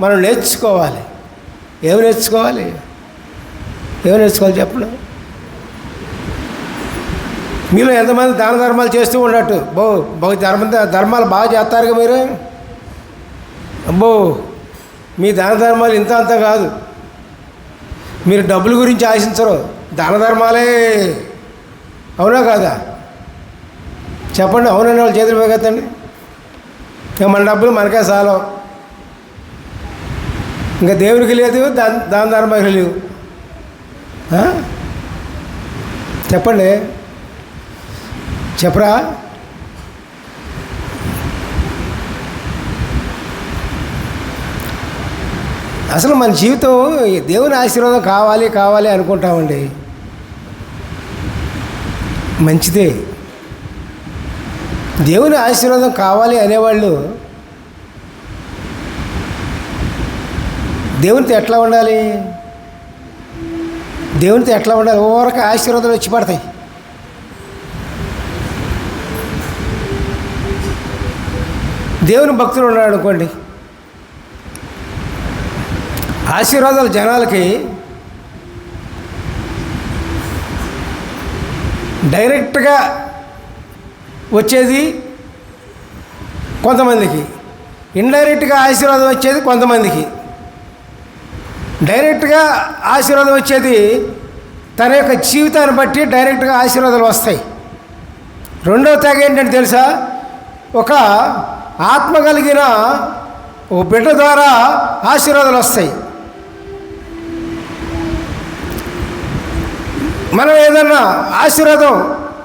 మనం నేర్చుకోవాలి. ఏమి నేర్చుకోవాలి? ఏమి నేర్చుకోవాలి చెప్పండి మీలో ఎంతమంది దాన ధర్మాలు చేస్తూ ఉన్నట్టు? బో బహు ధర్మ ధర్మాలు బాగా చేస్తారుగా మీరు? అబ్బో మీ దాన ధర్మాలు ఇంత అంత కాదు. మీరు డబ్బుల గురించి ఆశించరు. దాన ధర్మాలే అవునా కాదా? చెప్పండి అవునండి వాళ్ళు చేతులు పోగెత్తండి మన డబ్బులు మనకే సాలం. ఇంకా దేవునికి లేదు దాని దాన ధర్మానికి లేవు. చెప్పండి. చెప్పరా? అసలు మన జీవితం దేవుని ఆశీర్వాదం కావాలి కావాలి అనుకుంటామండి. మంచిదే. దేవుని ఆశీర్వాదం కావాలి అనేవాళ్ళు దేవునితో ఎట్లా ఉండాలి? దేవునితో ఎట్లా ఉండాలి? ఓరక ఆశీర్వాదాలు వచ్చి పడతాయి. దేవుని భక్తులు ఉన్నాడు అనుకోండి. ఆశీర్వాదాలు జనాలకి డైరెక్ట్గా వచ్చేది కొంతమందికి. ఇండైరెక్ట్గా ఆశీర్వాదం వచ్చేది కొంతమందికి. డైరెక్ట్గా ఆశీర్వాదం వచ్చేది తన యొక్క జీవితాన్ని బట్టి డైరెక్ట్గా ఆశీర్వాదాలు వస్తాయి. రెండవ తెగ ఏంటంటే తెలుసా? ఒక ఆత్మ కలిగిన ఓ బిడ్డ ద్వారా ఆశీర్వాదాలు వస్తాయి. మనం ఏదన్నా ఆశీర్వాదం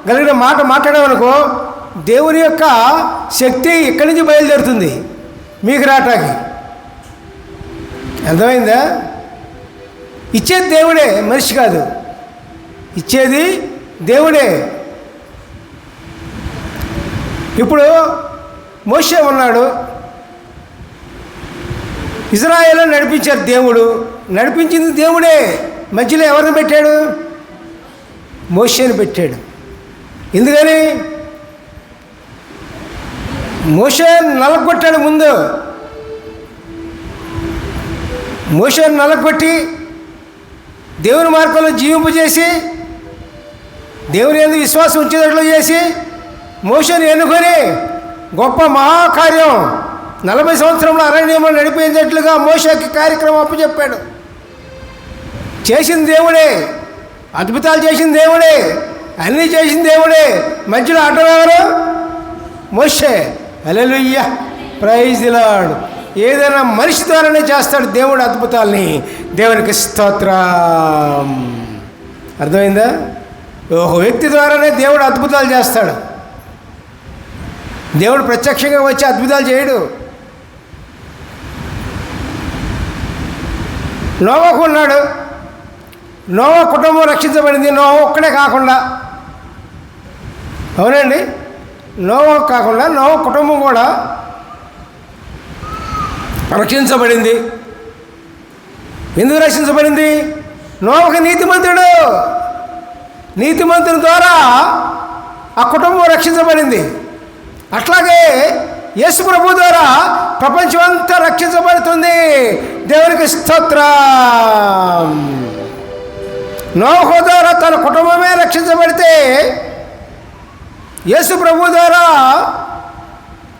కలిగిన మాట మాట్లాడామనుకో దేవుని యొక్క శక్తి ఇక్కడి నుంచి బయలుదేరుతుంది. మీకు రాటాకి అర్థమైందా? ఇచ్చేది దేవుడే మనిషి కాదు. ఇచ్చేది దేవుడే. ఇప్పుడు మోషే ఉన్నాడు. ఇజ్రాయేల్ నడిపించారు దేవుడు. నడిపించింది దేవుడే. మధ్యలో ఎవరిని పెట్టాడు? మోషేని పెట్టాడు. ఎందుకని? మోషే నలగొట్టాడు ముందు. మోషే నలగొట్టి దేవుని మార్గంలో జీవింపు చేసి దేవుని ఎందుకు విశ్వాసం ఉంచేటట్లు చేసి మోషని ఎన్నుకొని గొప్ప మహాకార్యం నలభై సంవత్సరంలో అరణ్యంలో నడిపేటట్లుగా మోషకి కార్యక్రమం అప్పచెప్పాడు. చేసింది దేవుడే అద్భుతాలు చేసిన దేవుడే అన్నీ చేసిన దేవుడే. మధ్యలో అడ్డం ఎవరు మోషే అలెలుయ్య ప్రైజ్ లాడ్ ఏదైనా మనిషి ద్వారానే చేస్తాడు దేవుడు అద్భుతాల్ని. దేవునికి స్తోత్రం. అర్థమైందా? ఒక వ్యక్తి ద్వారానే దేవుడు అద్భుతాలు చేస్తాడు. దేవుడు ప్రత్యక్షంగా వచ్చి అద్భుతాలు చేయడు. నోవాకు ఉన్నాడు. నోవా కుటుంబం రక్షించబడింది. నోవా ఒక్కడే కాకుండా. అవునండి? నోవా కాకుండా నోవా కుటుంబం కూడా రక్షించబడింది ఎందుకు రక్షించబడింది? నోవకు నీతిమంతుడు. నీతిమంతుని ద్వారా ఆ కుటుంబం రక్షించబడింది. అట్లాగే యేసు ప్రభు ద్వారా ప్రపంచం అంతా రక్షించబడుతుంది. దేవునికి స్తోత్రం. నోహో ద్వారా తన కుటుంబమే రక్షించబడితే యేసు ప్రభు ద్వారా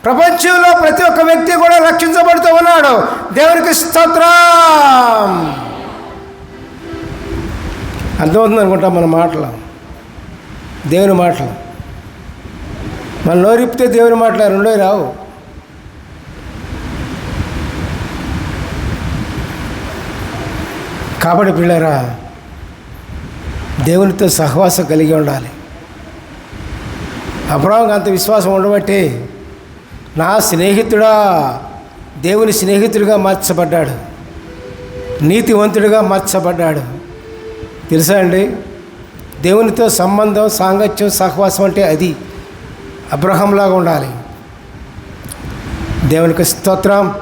ప్రపంచంలో ప్రతి ఒక్క వ్యక్తి కూడా రక్షించబడుతూ ఉన్నాడు. దేవునికి స్తోత్రం. అర్థమవుతుంది అనుకుంటాం మన మాటలు? దేవుని మాటలు. మన నోరిప్తే దేవుని మాటలు రెండో రావు. కాబట్టి పిల్లరా దేవునితో సహవాసం కలిగి ఉండాలి. అబ్రహాంకి అంత విశ్వాసం ఉండబట్టి నా స్నేహితుడా దేవుని స్నేహితుడిగా మార్చబడ్డాడు. నీతివంతుడిగా మార్చబడ్డాడు. తెలుసా అండి? దేవునితో సంబంధం సాంగత్యం సహవాసం అంటే అది. అబ్రహంలాగా ఉండాలి. దేవునికి స్తోత్రం.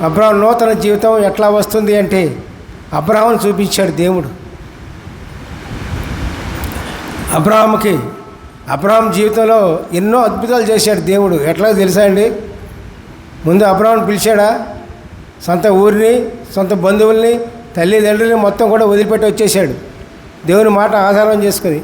అబ్రహం నూతన జీవితం ఎట్లా వస్తుంది అంటే అబ్రహాం చూపించాడు దేవుడు. అబ్రహాంకి అబ్రహాం జీవితంలో ఎన్నో అద్భుతాలు చేశాడు దేవుడు. ఎట్లా తెలుసా అండి? ముందు అబ్రహాం పిలిచాడా? సొంత ఊరిని సొంత బంధువుల్ని తల్లిదండ్రుల్ని మొత్తం కూడా వదిలిపెట్టి వచ్చేసాడు దేవుని మాట ఆధారం చేసుకుని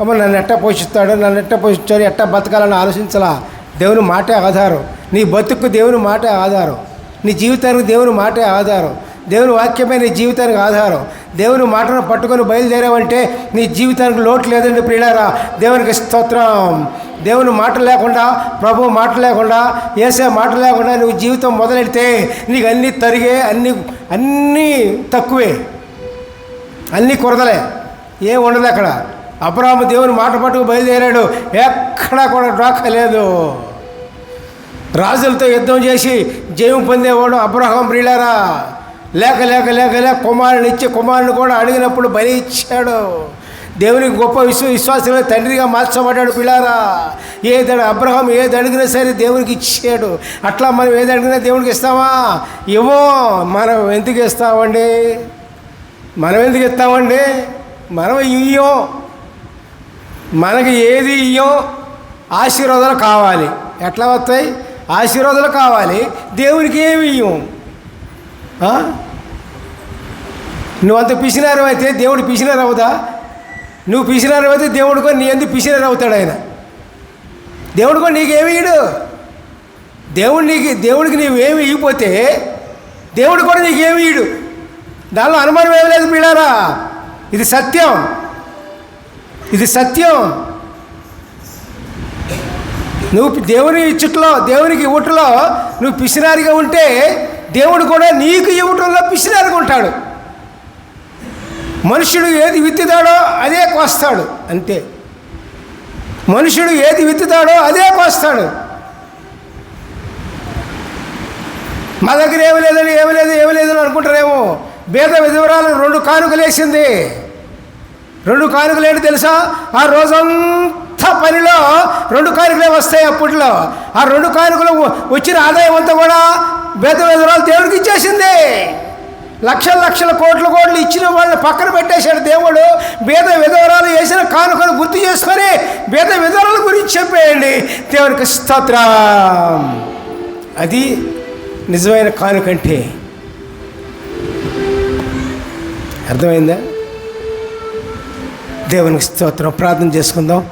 అమ్మ నన్ను ఎట్టా పోషిస్తాడు నన్ను ఎట్టా పోషించాడు ఎట్టా బతకాలని ఆలోచించలా? దేవుని మాటే ఆధారం. నీ బతుకు దేవుని మాటే ఆధారం. నీ జీవితానికి దేవుని మాటే ఆధారం. దేవుని వాక్యమే నీ జీవితానికి ఆధారం. దేవుని మాటను పట్టుకొని బయలుదేరావంటే నీ జీవితానికి లోటు లేదండి ప్రియులారా. దేవునికి స్తోత్రం. దేవుని మాట లేకుండా ప్రభు మాట లేకుండా ఏసే మాట లేకుండా నువ్వు జీవితం మొదలెడితే నీకు అన్నీ తరిగే అన్నీ అన్నీ తక్కువే. అన్నీ కొరదలే ఏం ఉండదు అక్కడ. అబ్రాహ్మ దేవుని మాట పట్టుకు బయలుదేరాడు. ఎక్కడా కూడా డ్రాక్ లేదు. రాజులతో యుద్ధం చేసి జయం పొందేవాడు అబ్రహం ప్రియులారా. లేక లేక లేక లేక కుమారుని ఇచ్చి కుమారుని కూడా అడిగినప్పుడు బలి ఇచ్చాడు. దేవునికి గొప్ప విశ్వ విశ్వాసంలో తండ్రిగా మార్చబడ్డాడు పిల్లారా. ఏది అబ్రహం ఏది అడిగినా సరే దేవునికి ఇచ్చాడు. అట్లా మనం ఏది అడిగినా దేవునికి ఇస్తామా? ఇవ్వో మనం ఎందుకు ఇస్తామండి? మనం ఎందుకు ఇస్తామండి? మనం ఇయ్యం. మనకి ఏది ఇయ్యం? ఆశీర్వాదాలు కావాలి. ఎట్లా వస్తాయి? ఆశీర్వాదాలు కావాలి. దేవునికి ఏమి ఇయ్యం నువ్వంత నువ్వు అంత పిసినారు అయితే దేవుడు పిసినారు అవుదా? నువ్వు పిసినారు అయితే దేవుడు కూడా నీ ఎందుకు పిసినారు అవుతాడు ఆయన. దేవుడు కూడా నీకేమి ఇయ్యడు? దేవుడు నీకు దేవుడికి నీవేమి ఇవ్వకపోతే దేవుడు కూడా నీకేమి ఇయ్యడు? దానిలో అనుమానం ఏమి లేదు పిల్లారా? ఇది సత్యం. ఇది సత్యం. నువ్వు దేవుని చుట్టులో దేవునికి ఇవ్వటంలో నువ్వు పిసినారిగా ఉంటే దేవుడు కూడా నీకు ఇవ్వటంలో పిసినారిగా అనుకుంటాడు మనుషుడు ఏది విత్తుతాడో అదే కోస్తాడు అంతే. మనుషుడు ఏది విత్తుతాడో అదే కోస్తాడు. మా దగ్గర ఏమి లేదని ఏమి లేదు ఏమి లేదని అనుకుంటారేమో. భేద విధవరాలు రెండు కానుకలు వేసింది. రెండు కానుకలు ఏంటి తెలుసా? ఆ రోజంతా పనిలో రెండు కానుకలే వస్తాయి అప్పట్లో. ఆ రెండు కానుకలు వచ్చిన ఆదాయం అంతా కూడా భేద విధవరాలు దేవుడికి ఇచ్చేసింది. లక్షల లక్షల కోట్ల కోట్లు ఇచ్చిన వాళ్ళని పక్కన పెట్టేశాడు దేవుడు. బేద విధవరాలు వేసిన కానుకలు గుర్తు చేసుకొని బేద విధవరాల గురించి చెప్పేయండి. దేవునికి స్తోత్రం. అది నిజమైన కానుకంటే అర్థమైందా? దేవునికి స్తోత్రం. ప్రార్థన చేసుకుందాం.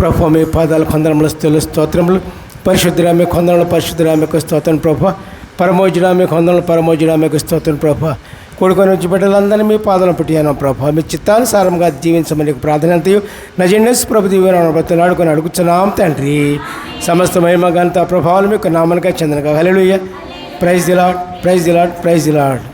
ప్రభు మీ పాదాలు కొందరములు స్థులు స్తోత్రములు. పరిశుద్ధరామే కొందరములు పరిశుద్ధరామకు స్తోత్రం. ప్రభు పరమోజురామే కొందరములు పరమోజురామకు స్తోత్రం ప్రభా. కొడుకొని వచ్చి బిడ్డలందరినీ మీ పాదాలను పుట్టియాను ప్రభు. మీ చిత్తానుసారంగా జీవించమని ప్రార్థన అంతయు. నజెండస్ ప్రభు దీవెన నాడుకొని అడుగుతున్నాం తండ్రి. సమస్త మహిమ గంత ప్రభావాలు మీకు నామనగా చెందనగా. Hallelujah. Praise the Lord praise the Lord praise the Lord